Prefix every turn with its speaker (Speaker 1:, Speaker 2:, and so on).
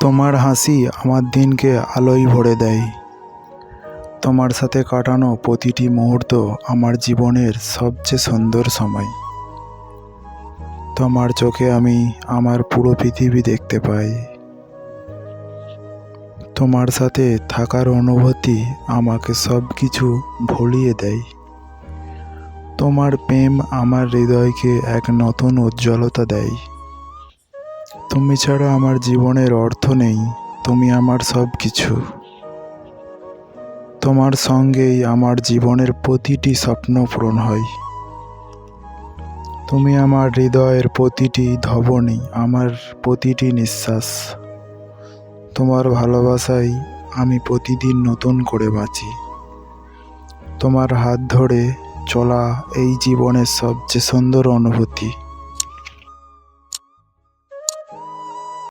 Speaker 1: তোমার হাসি আমার দিনকে আলোয় ভরে দেয়। তোমার সাথে কাটানো প্রতিটি মুহূর্ত আমার জীবনের সবচেয়ে সুন্দর সময়। তোমার চোখে আমি আমার পুরো পৃথিবী দেখতে পাই। তোমার সাথে থাকার অনুভূতি আমাকে সব কিছু ভুলিয়ে দেয়। তোমার প্রেম আমার হৃদয়কে এক নতুন উজ্জ্বলতা দেয়। তুমি ছাড়া আমার জীবনের অর্থ নেই, তুমি আমার সব কিছু তোমার সঙ্গেই আমার জীবনের প্রতিটি স্বপ্ন পূরণ হয়। তুমি আমার হৃদয়ের প্রতিটি ধবনী, আমার প্রতিটি নিঃশ্বাস। তোমার ভালোবাসায় আমি প্রতিদিন নতুন করে বাঁচি। তোমার হাত ধরে চলা এই জীবনের সবচেয়ে সুন্দর অনুভূতি।